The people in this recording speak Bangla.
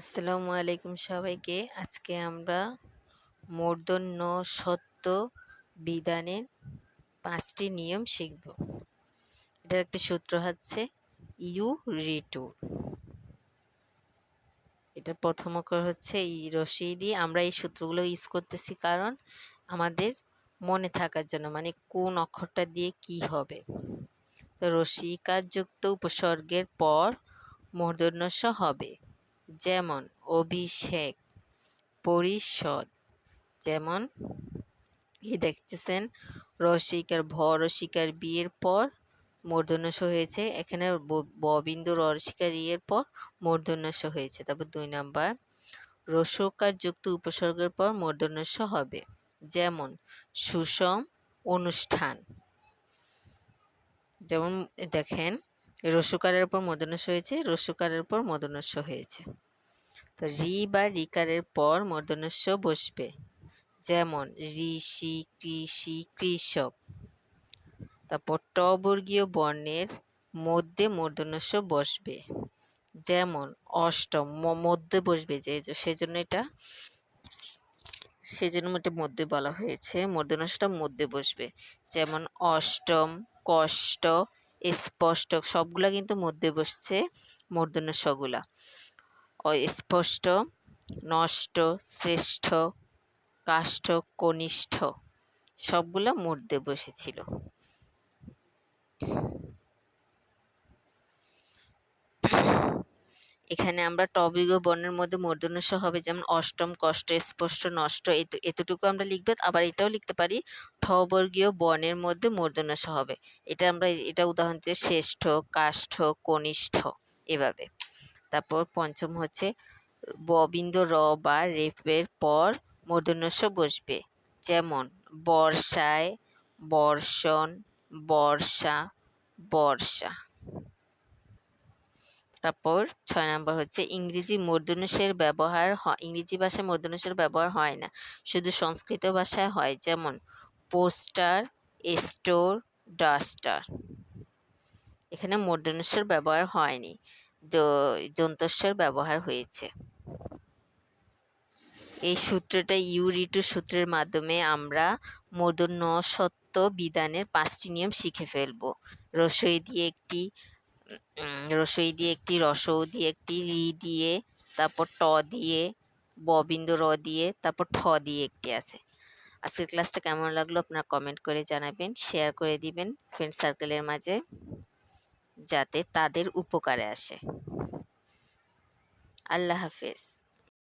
আসসালামু আলাইকুম সবাইকে। আজকে আমরা মূর্ধন্য সত্য বিধানের পাঁচটি নিয়ম শিখব। এটার একটি সূত্র হচ্ছে ইউ রিটু। এটার প্রথম অক্ষর হচ্ছে ই, রশি দিয়ে। আমরা এই সূত্রগুলো ইউজ করতেছি কারণ আমাদের মনে থাকার জন্য মানে কোন অক্ষরটা দিয়ে কি হবে। তো রসিকার যুক্ত উপসর্গের পর মূর্ধন্য হবে। যেমন অভিষেক, পরিষদ, যেমন এই দেখতেছেন রসিকার ভ রসিকার বিয়ের পর মূর্ধন্যস হয়েছে। এখানে ববিন্দু রসিকার ইয়ের পর মূর্ধন্যস হয়েছে। তারপর দুই নাম্বার রসকার যুক্ত উপসর্গের পর মূর্ধন্যস হবে। যেমন সুষম অনুষ্ঠান। যেমন দেখেন, রসুকারের পর মদনস্য হয়েছে, রসুকারের পর মদনস্য হয়েছে। তো রি বা রিকারের পর মদনস্য বসবে। যেমন, ঋষি, কৃষি, কৃষক। তারপর টবর্গীয় বর্ণের মধ্যে মূর্ধন্যস্য বসবে। যেমন, অষ্টম মধ্যে বসবে যে সেজন্য এটা সেজন্য এটা মধ্যে বলা হয়েছে মূর্ধন্যস্যটা মধ্যে বসবে। যেমন, অষ্টম, কষ্ট, স্পষ্ট, সবগুলা কিন্তু মধ্যে বসছে মূর্ধন্য সগুলা স্পষ্ট, নষ্ট, শ্রেষ্ঠ, কাষ্ঠ, কনিষ্ঠ, সবগুলা মধ্যে বসেছিল এখানে আমরা টবিগ বর্ণের মধ্যে মূর্ধন্য হবে, যেমন অষ্টম, কষ্ট, স্পষ্ট, নষ্ট এতটুকু আমরা লিখবে, আবার এটাও লিখতে পারি, ঠবর্গীয় বর্ণের মধ্যে মূর্ধন্য হবে। এটা আমরা, এটা উদাহরণ দিয়ে শ্রেষ্ঠ, কাষ্ঠ, কনিষ্ঠ, এভাবে। তারপর পঞ্চম হচ্ছে, ববিন্দ র বা রেফের পর মূর্ধন্যস্য বসবে। যেমন, বর্ষায় বর্ষণ, বর্ষা বর্ষা। তারপর ছয় নম্বর হচ্ছে, ইংরেজি মূর্ধন্যের ব্যবহার ইংরেজি ভাষায় মূর্ধন্যের ব্যবহার হয় না। শুধু সংস্কৃত ভাষায় হয়, যেমন, পোস্টার, স্টোর, ডাস্টার। এখানে মূর্ধন্যস্বর ব্যবহার হয়নি। যন্তস্বর ব্যবহার হয়েছে। এই সূত্রটা ইউরিটু সূত্রের মাধ্যমে আমরা মূর্ধন্য সত্য বিধানের পাঁচটি নিয়ম শিখে ফেলব। রসই দিয়ে একটি রসই দিয়ে একটি রসৌ দিয়ে একটি, রি দিয়ে, তারপর ট দিয়ে ববিন্দু র দিয়ে, তারপর ঠ দিয়ে একটি আছে। আজকের ক্লাসটা কেমন লাগল আপনারা কমেন্ট করে জানাবেন, শেয়ার করে দিবেন ফ্রেন্ড সার্কেলের মাঝে। যাতে তাদের উপকারে আসে। আল্লাহ হাফেজ।